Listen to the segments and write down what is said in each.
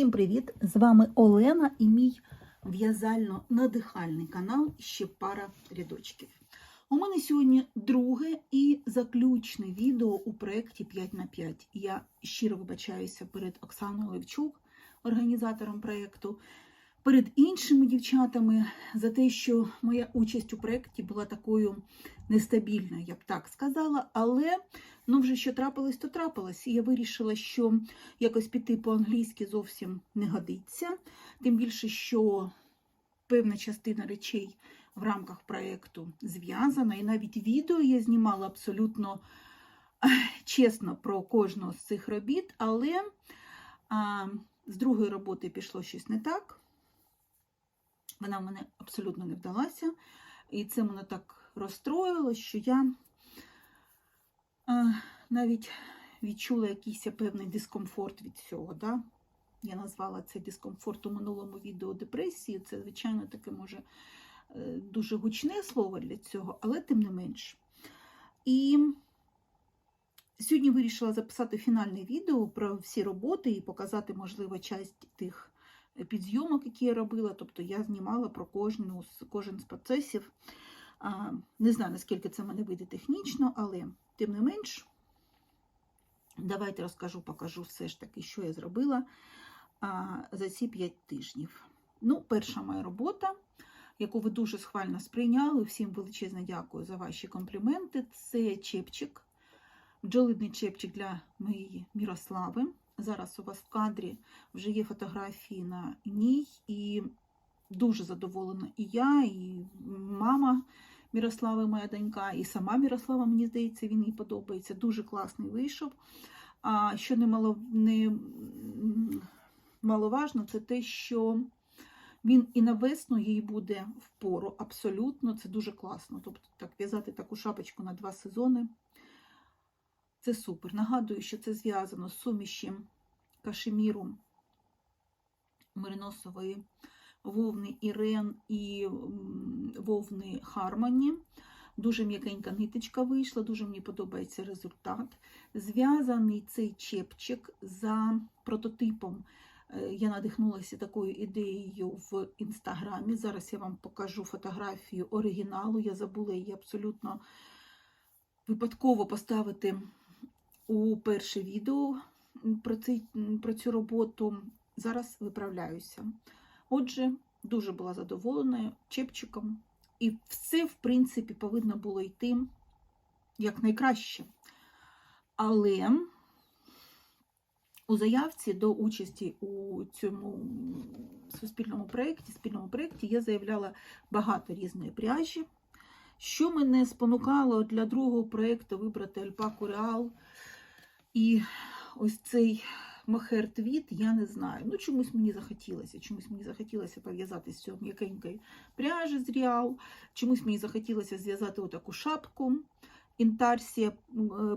Усім привіт! З вами Олена і мій в'язально-надихальний канал ще пара рядочків. У мене сьогодні друге і заключне відео у проєкті 5 на 5 Я щиро вибачаюся перед Оксаною Левчук, організатором проєкту, перед іншими дівчатами за те, що моя участь у проєкті була такою нестабільною, я б так сказала, але ну вже що трапилось, то трапилось. І я вирішила, що якось піти по-англійськи зовсім не годиться. Тим більше, що певна частина речей в рамках проєкту зв'язана, і навіть відео я знімала абсолютно чесно про кожну з цих робіт, але а, з другої роботи пішло щось не так. Вона в мене абсолютно не вдалася. І це мене так розстроїло, що я навіть відчула якийсь певний дискомфорт від цього. Да? Я назвала цей дискомфорт у минулому відео депресії. Це, звичайно, таке може е, дуже гучне слово для цього, але тим не менш. І сьогодні вирішила записати фінальне відео про всі роботи і показати, можливо, часть тих підзйомок, які я робила. Тобто я знімала про кожну кожен з процесів. Не знаю, наскільки це в мене вийде технічно, але тим не менш, давайте розкажу, покажу все ж таки, що я зробила за ці 5 тижнів. Ну, перша моя робота, яку ви дуже схвально сприйняли. Всім величезне дякую за ваші компліменти. Це чепчик, бджолидний чепчик для моєї Мірослави. Зараз у вас в кадрі вже є фотографії на ній, і дуже задоволена і я, і мама Мірослави, моя донька, і сама Мірослава, мені здається, він їй подобається. Дуже класний вийшов. А що немало, не маловажно, це те, що він і на весну їй буде впору. Абсолютно, це дуже класно. Тобто так в'язати таку шапочку на два сезони. Це супер. Нагадую, що це зв'язано з суміші кашеміру мериносової вовни Ірен і вовни Хармоні. Дуже м'якенька ниточка вийшла, дуже мені подобається результат. Зв'язаний цей чепчик за прототипом. Я надихнулася такою ідеєю в інстаграмі. Зараз я вам покажу фотографію оригіналу. Я забула її абсолютно випадково поставити у перше відео про, цей, про цю роботу. Зараз виправляюся. Отже, дуже була задоволена чепчиком. І все, в принципі, повинно було йти як найкраще. Але у заявці до участі у цьому суспільному проєкті, спільному проєкті я заявляла багато різної пряжі. Що мене спонукало для другого проєкту вибрати Альпаку Реал і ось цей мохер твіт, я не знаю. Ну, чомусь мені захотілося. Чомусь мені захотілося пов'язати з цього м'якенької пряжі з Ріал, чомусь мені захотілося зв'язати отаку шапку. Інтарсія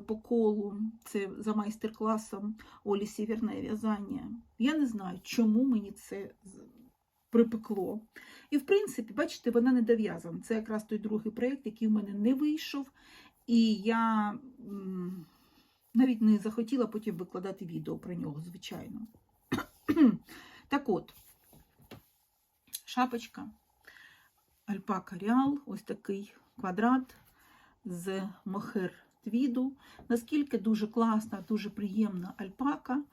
по колу, це за майстер-класом Олі Сіверне в'язання. Я не знаю, чому мені це припекло. І, в принципі, бачите, вона не дов'язана. Це якраз той другий проєкт, який в мене не вийшов. І я навіть не захотіла потім викладати відео про нього, звичайно. Так от, шапочка, альпака Реал, ось такий квадрат з мохер твіду. Наскільки дуже класна, дуже приємна альпака.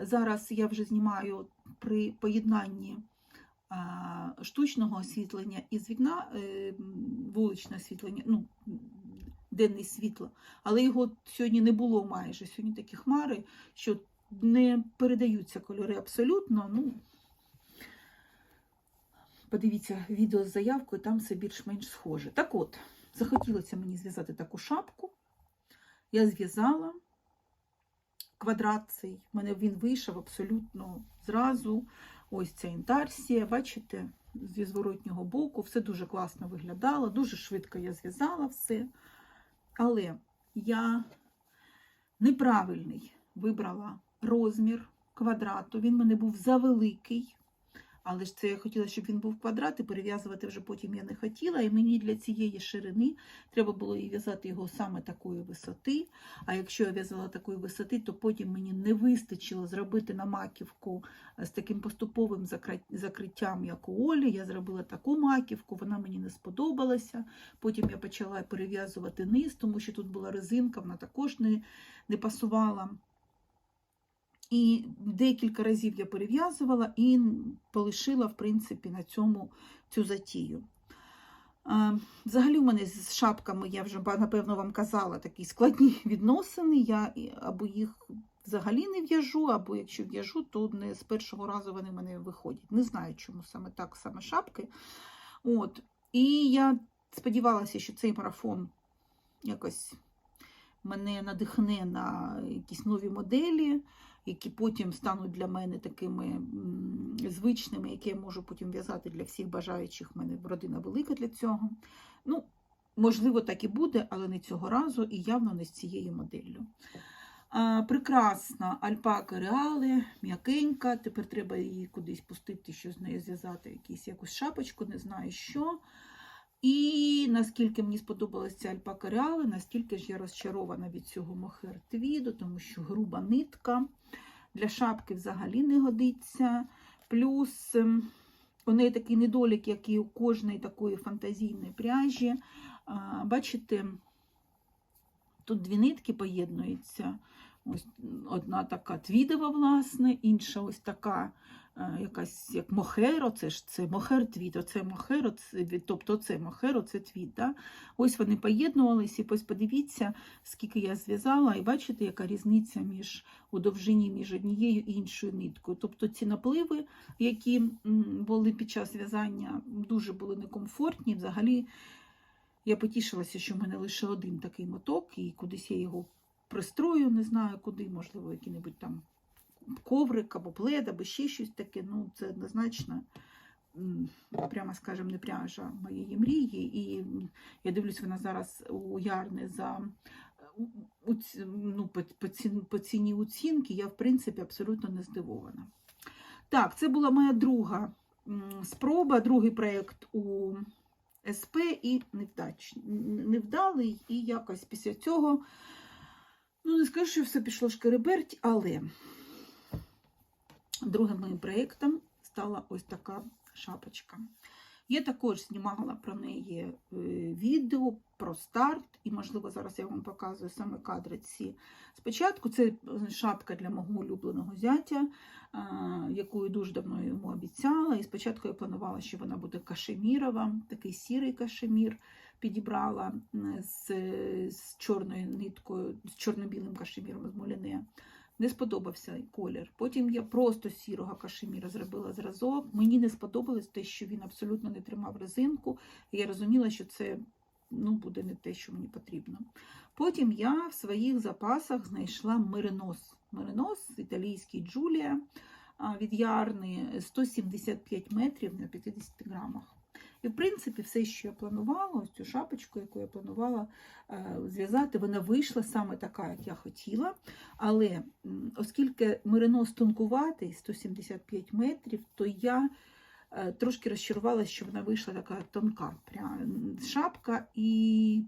Зараз я вже знімаю при поєднанні штучного освітлення і з вікна е, вуличне освітлення, ну, денне світло, але його сьогодні не було майже. Сьогодні такі хмари, що не передаються кольори абсолютно. Ну, Подивіться відео з заявкою, там все більш-менш схоже. Так от, захотілося мені зв'язати таку шапку. Я зв'язала квадрат цей, в мене він вийшов абсолютно зразу. Ось ця інтарсія, бачите, зі зворотнього боку, все дуже класно виглядало, дуже швидко я зв'язала все. Але я неправильний вибрала розмір квадрату, він мене був завеликий. Але ж це я хотіла, щоб він був квадрат, і перев'язувати вже потім я не хотіла. І мені для цієї ширини треба було і в'язати його саме такої висоти. А якщо я в'язала такої висоти, то потім мені не вистачило зробити на маківку з таким поступовим закриттям, як у Олі. Я зробила таку маківку, вона мені не сподобалася. Потім я почала перев'язувати низ, тому що тут була резинка, вона також не, не пасувала. І декілька разів я перев'язувала і полишила, в принципі, на цьому цю затію. Взагалі, у мене з шапками, я вже напевно вам казала, такі складні відносини. Я або їх взагалі не в'яжу, або якщо в'яжу, то не з першого разу вони в мене виходять. Не знаю, чому саме так, саме шапки. От. І я сподівалася, що цей марафон якось мене надихне на якісь нові моделі, які потім стануть для мене такими звичними, які я можу потім в'язати для всіх бажаючих. У мене родина велика для цього. Ну, можливо, так і буде, але не цього разу і явно не з цією моделлю. Прекрасна альпака реали, м'якенька. Тепер треба її кудись пустити, що з нею зв'язати якісь, якусь шапочку, не знаю що. І наскільки мені сподобалася альпака реали, настільки ж я розчарована від цього мохер твіду, тому що груба нитка для шапки взагалі не годиться. Плюс ем, у неї такий недолік, як і у кожної такої фантазійної пряжі. Бачите, тут дві нитки поєднуються. Ось одна така твідова, власне, інша ось така якась як мохеро, це ж це мохер твіт, оце мохеро, це, тобто це мохеро, це твіт. Да? Ось вони поєднувалися, і ось подивіться, скільки я зв'язала, і бачите, яка різниця між у довжині між однією і іншою ниткою. Тобто ці напливи, які були під час в'язання, дуже були некомфортні. Взагалі я потішилася, що в мене лише один такий моток, і кудись я його пристрою, не знаю куди, можливо, який-небудь там коврик або плед, або ще щось таке. Ну, це однозначно, прямо скажемо, не пряжа моєї мрії. І я дивлюсь, вона зараз у Ярни за ну, по, по ціні оцінки, я, в принципі, абсолютно не здивована. Так, це була моя друга спроба, другий проєкт у СП і невдач, невдалий, і якось після цього, ну не скажу, що все пішло шкереберть, але другим моїм проєктом стала ось така шапочка. Я також знімала про неї е, відео про старт, і, можливо, зараз я вам показую саме кадри ці. Спочатку це е, шапка для мого улюбленого зятя, яку я дуже давно йому обіцяла. І спочатку я планувала, що вона буде кашемірова, такий сірий кашемір підібрала з, з чорною ниткою, з чорно-білим кашеміром з Моліне. Не сподобався колір. Потім я просто сірого кашеміра зробила зразок. Мені не сподобалось те, що він абсолютно не тримав резинку. Я розуміла, що це ну, буде не те, що мені потрібно. Потім я в своїх запасах знайшла меринос. Меринос італійський Джулія від Ярни 175 метрів на 50 грамах. І, в принципі, все, що я планувала, ось цю шапочку, яку я планувала е, зв'язати, вона вийшла саме така, як я хотіла. Але оскільки меринос тонкуватий, 175 метрів, то я е, трошки розчарувалася, що вона вийшла така тонка шапка, і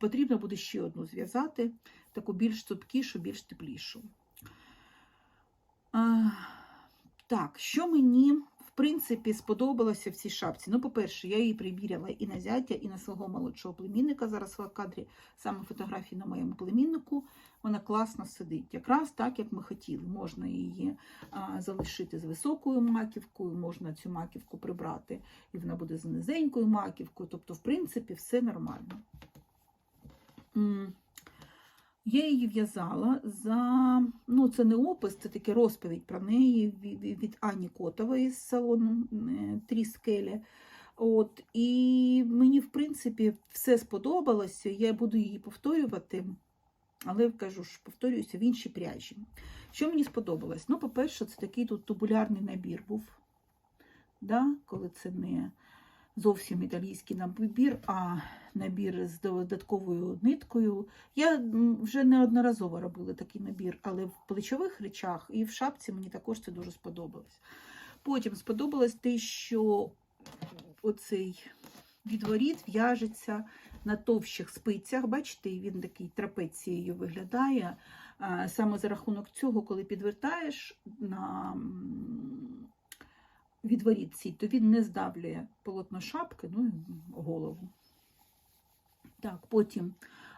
потрібно буде ще одну зв'язати, таку більш цупкішу, більш теплішу. А, так, що мені принципі сподобалося в цій шапці? Ну, по-перше, я її приміряла і на зятя, і на свого молодшого племінника. Зараз в кадрі саме фотографії на моєму племіннику. Вона класно сидить. Якраз так, як ми хотіли. Можна її а, залишити з високою маківкою, можна цю маківку прибрати, і вона буде з низенькою маківкою. Тобто, в принципі, все нормально. М, Я її в'язала за, ну це не опис, це таке розповідь про неї від, Ані Котової з салону е, Тріскелі. От, і мені, в принципі, все сподобалося. Я буду її повторювати, але кажу ж, повторююся в іншій пряжі. Що мені сподобалось? Ну, по-перше, це такий тут тубулярний набір був, да? коли це не зовсім італійський набір, а набір з додатковою ниткою. Я вже неодноразово робила такий набір, але в плечових речах і в шапці мені також це дуже сподобалось. Потім сподобалось те, що оцей відворіт в'яжеться на товщих спицях. Бачите, він такий трапецією виглядає. Саме за рахунок цього, коли підвертаєш на відворіт цей, то він не здавлює полотно шапки, ну і голову. Так, потім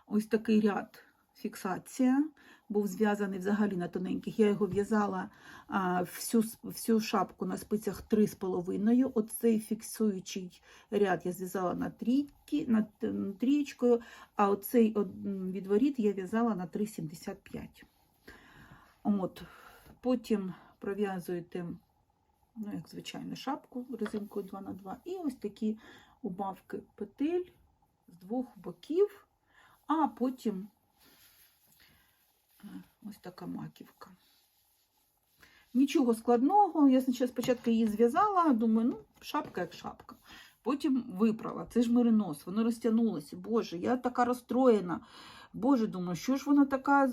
ось такий ряд фіксація був зв'язаний взагалі на тоненьких. Я його в'язала всю, всю шапку на спицях 3,5. Оцей фіксуючий ряд я зв'язала на трійки, на трієчкою, а оцей відворіт я в'язала на 3,75. От. Потім пров'язуєте, ну, як звичайно, шапку резинкою 2х2 і ось такі убавки петель з двох боків, а потім е, ось така маківка. Нічого складного, я спочатку її зв'язала, думаю, ну, шапка як шапка. Потім випрала. Це ж меринос, воно розтягнулося. Боже, я така розстроєна. Боже, думаю, що ж вона така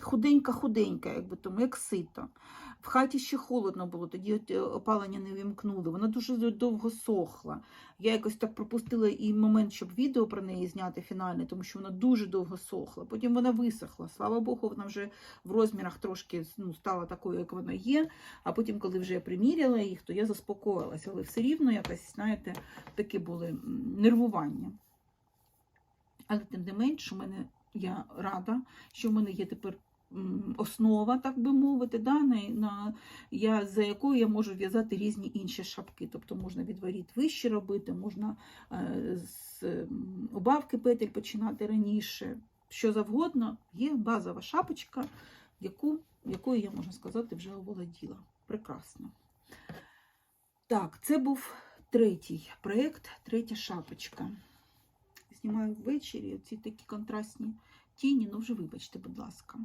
худенька-худенька, якби тому, як сито. В хаті ще холодно було, тоді е, опалення не вимкнули. Вона дуже довго сохла. Я якось так пропустила і момент, щоб відео про неї зняти фінальне, тому що вона дуже довго сохла. Потім вона висохла. Слава Богу, вона вже в розмірах трошки ну, стала такою, як вона є. А потім, коли вже я приміряла їх, то я заспокоїлася. Але все рівно якось, знаєте, такі були нервування. Але тим не менш, у мене я рада, що в мене є тепер основа, так би мовити, да, на, я, за якою я можу в'язати різні інші шапки. Тобто можна відворіт вище робити, можна е, з м, убавки петель починати раніше. Що завгодно, є базова шапочка, яку, якою я, можна сказати, вже оволоділа. Прекрасно. Так, це був третій проєкт, третя шапочка. Знімаю ввечері ці такі контрастні тіні, ну вже вибачте, будь ласка.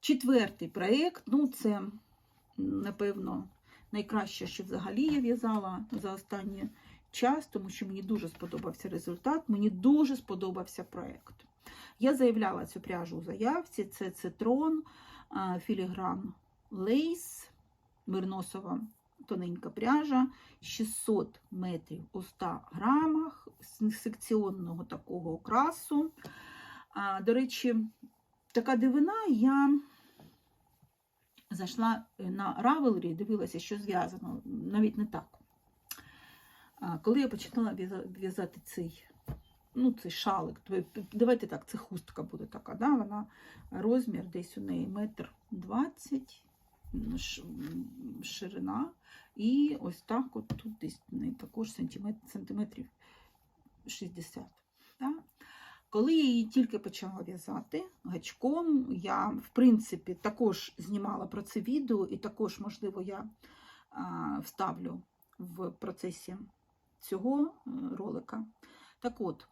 Четвертий проєкт, ну це, напевно, найкраще, що взагалі я в'язала за останній час, тому що мені дуже сподобався результат, мені дуже сподобався проєкт. Я заявляла цю пряжу у заявці, це цитрон, філігран лейс, мирносова тоненька пряжа, 600 метрів у 100 грамах, секціонного такого окрасу. А, До речі, така дивина, я зайшла на Ravelry, дивилася, що зв'язано, навіть не так. А, Коли я починала в'язати цей, ну, цей шалик, давайте так, це хустка буде така, да? вона розмір десь у неї метр двадцять, м, ширина, і ось так от тут десь також сантиметр, сантиметрів 60. Да? Коли я її тільки почала в'язати гачком, я, в принципі, також знімала про це відео, і також, можливо, я вставлю в процесі цього е, ролика. Так от,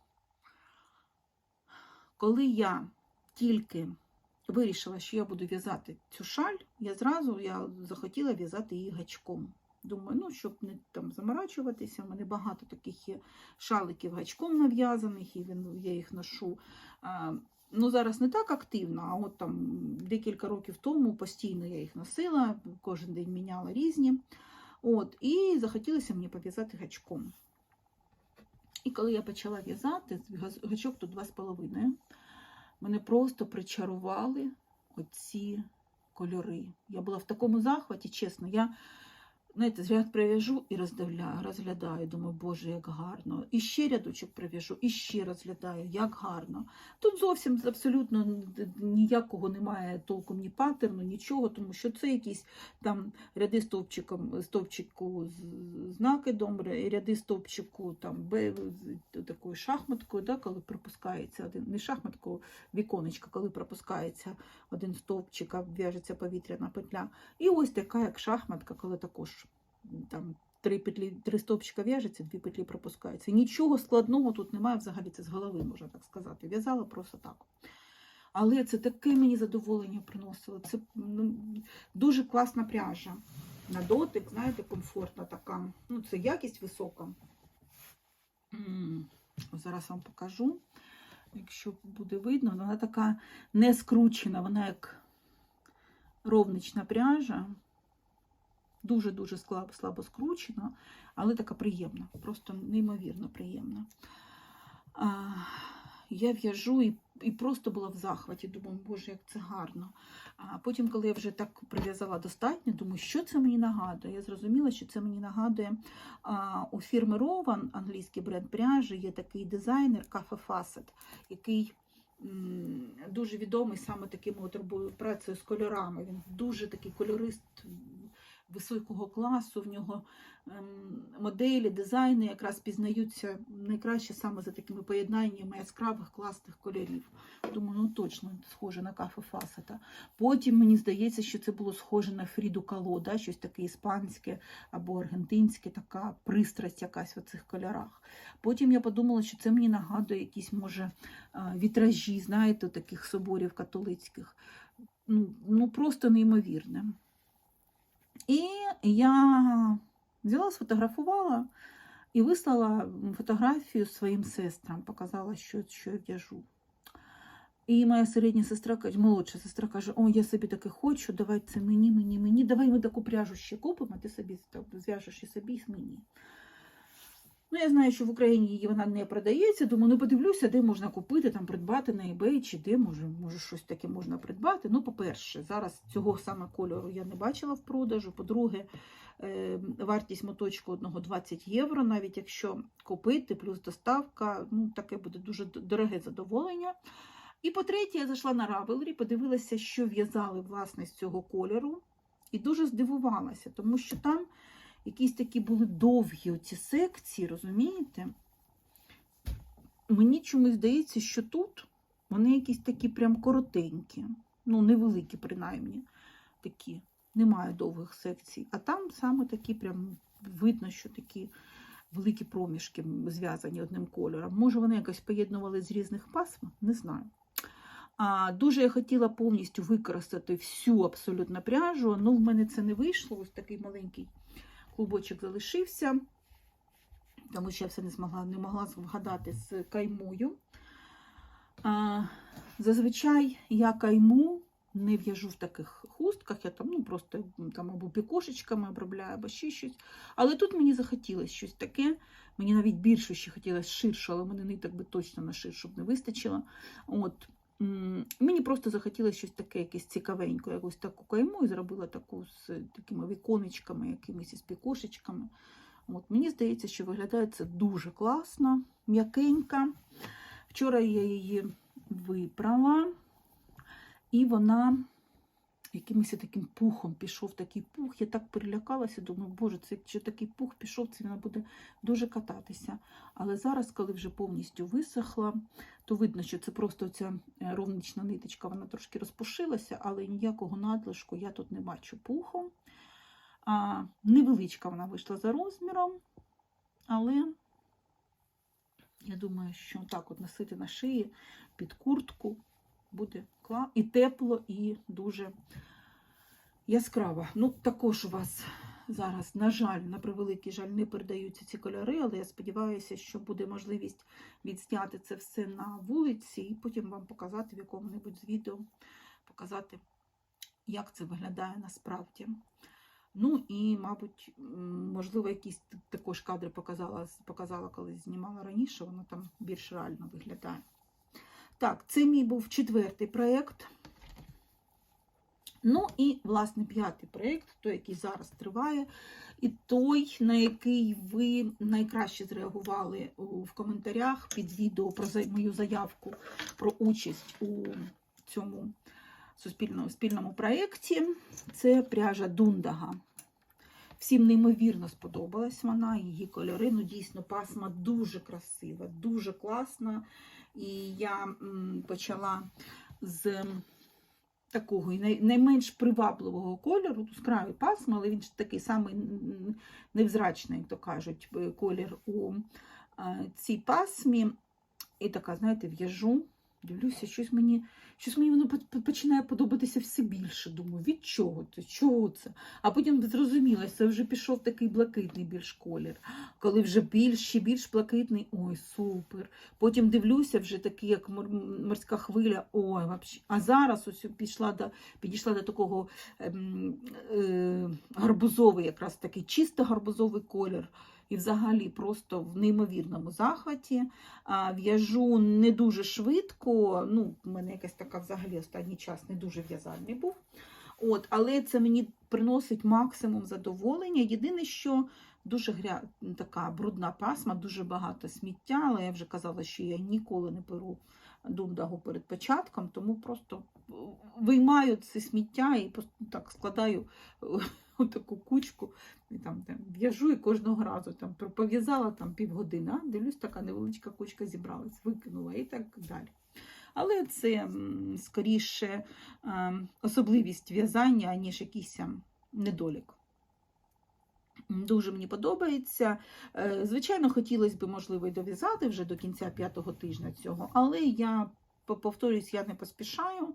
коли я тільки вирішила, що я буду в'язати цю шаль, я зразу я захотіла в'язати її гачком. Думаю, ну, щоб не там заморачуватися, у мене багато таких є шаликів гачком нав'язаних, і він, я їх ношу. А, ну, зараз не так активно, а от там декілька років тому постійно я їх носила, кожен день міняла різні. От, і захотілося мені пов'язати гачком. І коли я почала в'язати, гачок тут 2,5, мене просто причарували оці кольори. Я була в такому захваті, чесно. Я знаєте, ряд прив'яжу і роздивляю, розглядаю, думаю, боже, як гарно. І ще рядочок прив'яжу, і ще розглядаю, як гарно. Тут зовсім абсолютно ніякого немає толком ні паттерну, нічого, тому що це якісь там ряди стовпчиком, стовпчику з- накидом, ряди стовпчику там такою шахматкою, да, коли пропускається один, не шахматкою, віконечко, коли пропускається один стовпчик, а в'яжеться повітряна петля. І ось така, як шахматка, коли також там три петлі, три стовпчика в'яжеться, дві петлі пропускаються. Нічого складного тут немає взагалі, це з голови, можна так сказати. В'язала просто так. Але це таке мені задоволення приносило. Це ну, дуже класна пряжа. На дотик, знаєте, комфортна така. Ну, це якість висока. Зараз вам покажу. Якщо буде видно, вона така не скручена, вона як ровнична пряжа. Дуже-дуже слабо, скручена, але така приємна, просто неймовірно приємна. Я в'яжу і, і просто була в захваті. Думаю, боже, як це гарно. А потім, коли я вже так прив'язала достатньо, думаю, що це мені нагадує. Я зрозуміла, що це мені нагадує а, у фірми Rowan, англійський бренд пряжі, є такий дизайнер Кафе Фасет, який дуже відомий саме таким от працею з кольорами. Він дуже такий кольорист високого класу. В нього ем, моделі, дизайни якраз пізнаються найкраще саме за такими поєднаннями яскравих класних кольорів. Думаю, ну точно схоже на кафе Фасета. Потім мені здається, що це було схоже на Фріду Кало, да? щось таке іспанське або аргентинське, така пристрасть якась в цих кольорах. Потім я подумала, що це мені нагадує якісь, може, вітражі, знаєте, таких соборів католицьких. Ну, ну просто неймовірне. І я взяла, сфотографувала і вислала фотографію своїм сестрам, показала, що, що я в'яжу. І моя середня сестра молодша сестра каже: О, я собі таке хочу, давай це мені, мені, мені. Давай ми таку пряжу ще купимо, ти собі зв'яжеш і собі, і мені. Ну, я знаю, що в Україні її вона не продається, думаю, ну подивлюся, де можна купити, там придбати на eBay, чи де може, може щось таке можна придбати. Ну, по-перше, зараз цього саме кольору я не бачила в продажу. По-друге, е, вартість моточку одного 20 євро, навіть якщо купити, плюс доставка, ну, таке буде дуже дороге задоволення. І по-третє, я зайшла на Ravelry, подивилася, що в'язали власне з цього кольору, і дуже здивувалася, тому що там якісь такі були довгі оці секції, розумієте? Мені чомусь здається, що тут вони якісь такі прям коротенькі, ну, невеликі, принаймні, такі. Немає довгих секцій. А там саме такі прям видно, що такі великі проміжки зв'язані одним кольором. Може, вони якось поєднували з різних пасм, не знаю. А, дуже я хотіла повністю використати всю абсолютно пряжу, але в мене це не вийшло. Ось такий маленький клубочок залишився, тому що я все не змогла, не могла вгадати з каймою. А, зазвичай я кайму не в'яжу в таких хустках, я там ну, просто там або пікошечками обробляю, або ще щось. Але тут мені захотілося щось таке. Мені навіть більше ще хотілося ширше, але мене ниток би точно на ширшу б не вистачило. От. Мені просто захотілося щось таке, якесь цікавеньке, якусь таку кайму і зробила таку з такими віконечками, якимись із пікошечками. От, мені здається, що виглядає це дуже класно, м'якенька. Вчора я її випрала, і вона якимось таким пухом пішов такий пух. Я так перелякалася, думаю, боже, це якщо такий пух пішов, це вона буде дуже кататися. Але зараз, коли вже повністю висохла, то видно, що це просто ця е, ровнична ниточка, вона трошки розпушилася, але ніякого надлишку я тут не бачу пуху. А, невеличка вона вийшла за розміром, але я думаю, що так от носити на шиї під куртку буде і тепло, і дуже яскраво. Ну, також у вас зараз, на жаль, на превеликий жаль, не передаються ці кольори, але я сподіваюся, що буде можливість відзняти це все на вулиці і потім вам показати в якому-небудь з відео, показати, як це виглядає насправді. Ну і, мабуть, можливо, якісь також кадри показала, показала, коли знімала раніше, воно там більш реально виглядає. Так, це мій був четвертий проєкт. Ну і, власне, п'ятий проєкт, той, який зараз триває, і той, на який ви найкраще зреагували в коментарях під відео про мою заявку про участь у цьому суспільному спільному проєкті. Це пряжа Дундага. Всім неймовірно сподобалась вона, її кольори. Ну, дійсно, пасма дуже красива, дуже класна. І я почала з такого найменш привабливого кольору, з краю пасма, але він ж такий самий невзрачний, як то кажуть, колір у цій пасмі. І така, знаєте, в'яжу Дивлюся, щось мені, щось мені воно починає подобатися все більше. Думаю, від чого це? Чого це? А потім зрозуміла, це вже пішов такий блакитний більш колір. Коли вже більш, ще більш блакитний, ой, супер. Потім дивлюся, вже такий, як мор- морська хвиля, ой, вообще. А зараз ось пішла до, підійшла до такого ем, е, гарбузовий, якраз такий чисто гарбузовий колір. І взагалі просто в неймовірному захваті. В'яжу не дуже швидко. Ну, у мене якась така взагалі останній час не дуже в'язальний був. От, але це мені приносить максимум задоволення. Єдине, що дуже гря... така брудна пасма, дуже багато сміття, але я вже казала, що я ніколи не беру дундагу перед початком, тому просто виймаю це сміття і так складаю таку кучку і там, там в'яжу і кожного разу там пов'язала там півгодини, а дивлюсь, така невеличка кучка зібралась, викинула і так далі. Але це скоріше ем, особливість в'язання, аніж якийсь ем, недолік. Дуже мені подобається. Е, Звичайно, хотілося б, можливо, і дов'язати вже до кінця п'ятого тижня цього, але я по- повторюсь, я не поспішаю.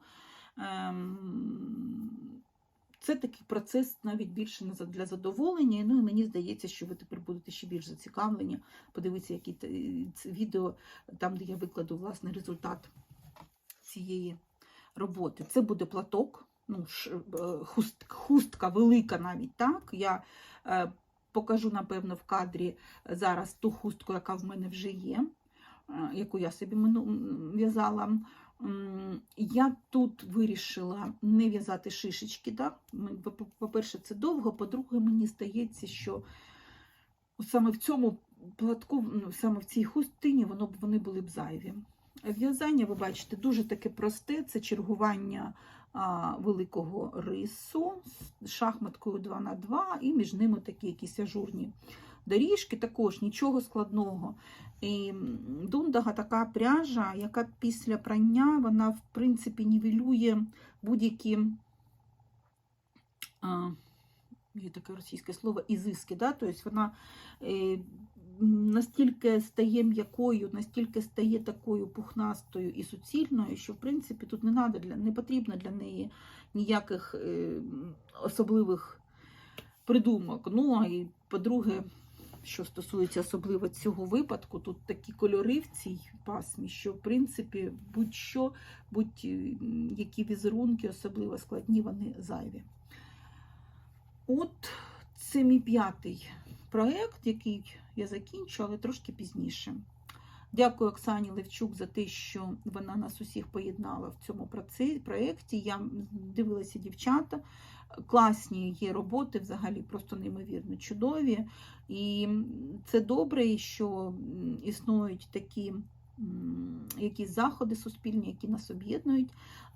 Це такий процес навіть більше для задоволення. Ну і мені здається, що ви тепер будете ще більш зацікавлені. Подивіться, які це відео, там, де я викладу власне результат цієї роботи. Це буде платок, ну, е, хуст, хустка велика навіть так. Я е, покажу, напевно, в кадрі зараз ту хустку, яка в мене вже є, е, яку я собі в'язала. Я тут вирішила не в'язати шишечки. По- По-перше, це довго, по-друге, мені здається, що саме в цьому платку, ну, саме в цій хустині, воно б вони були б зайві. В'язання, ви бачите, дуже таке просте, це чергування а, великого рису з шахматкою 2 на 2 і між ними такі якісь ажурні доріжки, також нічого складного. І дундага така пряжа, яка після прання вона, в принципі, нівелює будь-які. Є таке російське слово ізиски, да? тобто вона е, настільки стає м'якою, настільки стає такою пухнастою і суцільною, що в принципі тут не надо для не потрібно для неї ніяких е, особливих придумок. Ну а і по-друге, що стосується особливо цього випадку, тут такі кольори в цій пасмі, що в принципі будь-що, будь-які візерунки, особливо складні, вони зайві. От це мій п'ятий проєкт, який я закінчу, але трошки пізніше. Дякую Оксані Левчук за те, що вона нас усіх поєднала в цьому проєкті. Я дивилася дівчата. Класні є роботи, взагалі просто неймовірно чудові. І це добре, що існують такі якісь заходи суспільні, які нас об'єднують.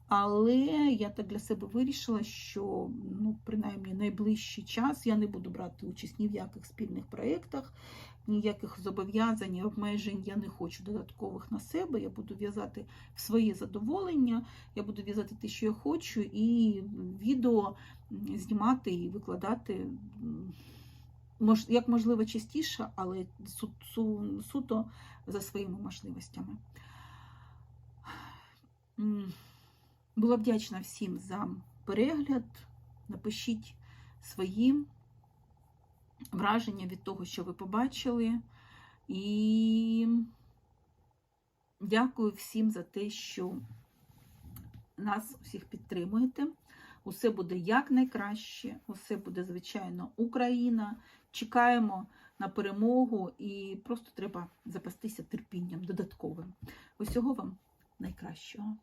Але я так для себе вирішила, що ну, принаймні найближчий час я не буду брати участь ні в яких спільних проєктах, ніяких зобов'язань, і обмежень я не хочу додаткових на себе. Я буду в'язати в своє задоволення, я буду в'язати те, що я хочу, і відео знімати і викладати як можливо частіше, але су- су- суто за своїми можливостями. Була вдячна всім за перегляд. Напишіть свої враження від того, що ви побачили. І дякую всім за те, що нас усіх підтримуєте. Усе буде якнайкраще, усе буде, звичайно, Україна. Чекаємо на перемогу і просто треба запастися терпінням додатковим. Усього вам найкращого.